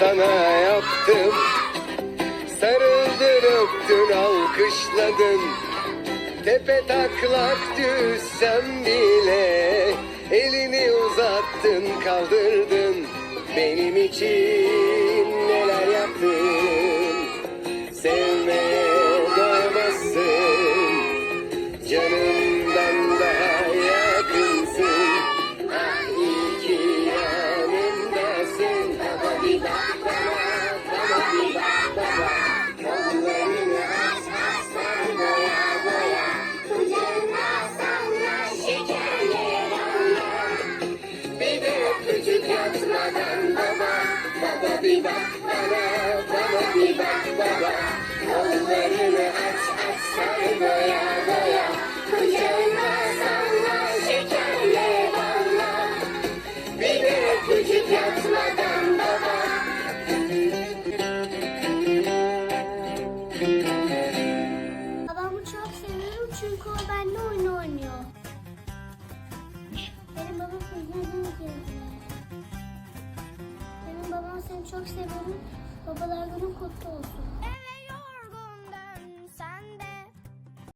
sana yaptım. Sarıldın öptün alkışladın. Tepe taklak düşsem bile Elini uzattın kaldırdın. Benim için öpücük atmadan baba Baba bir bana, baba bir baba Kollarını aç aç sen doya doya Kucağına şekerle damla Bir de öpücük atmadan baba Babamı çok seviyorum çünkü o benimle oyun oynuyor. Seni çok seviyorum. Babalar günü kutlu olsun.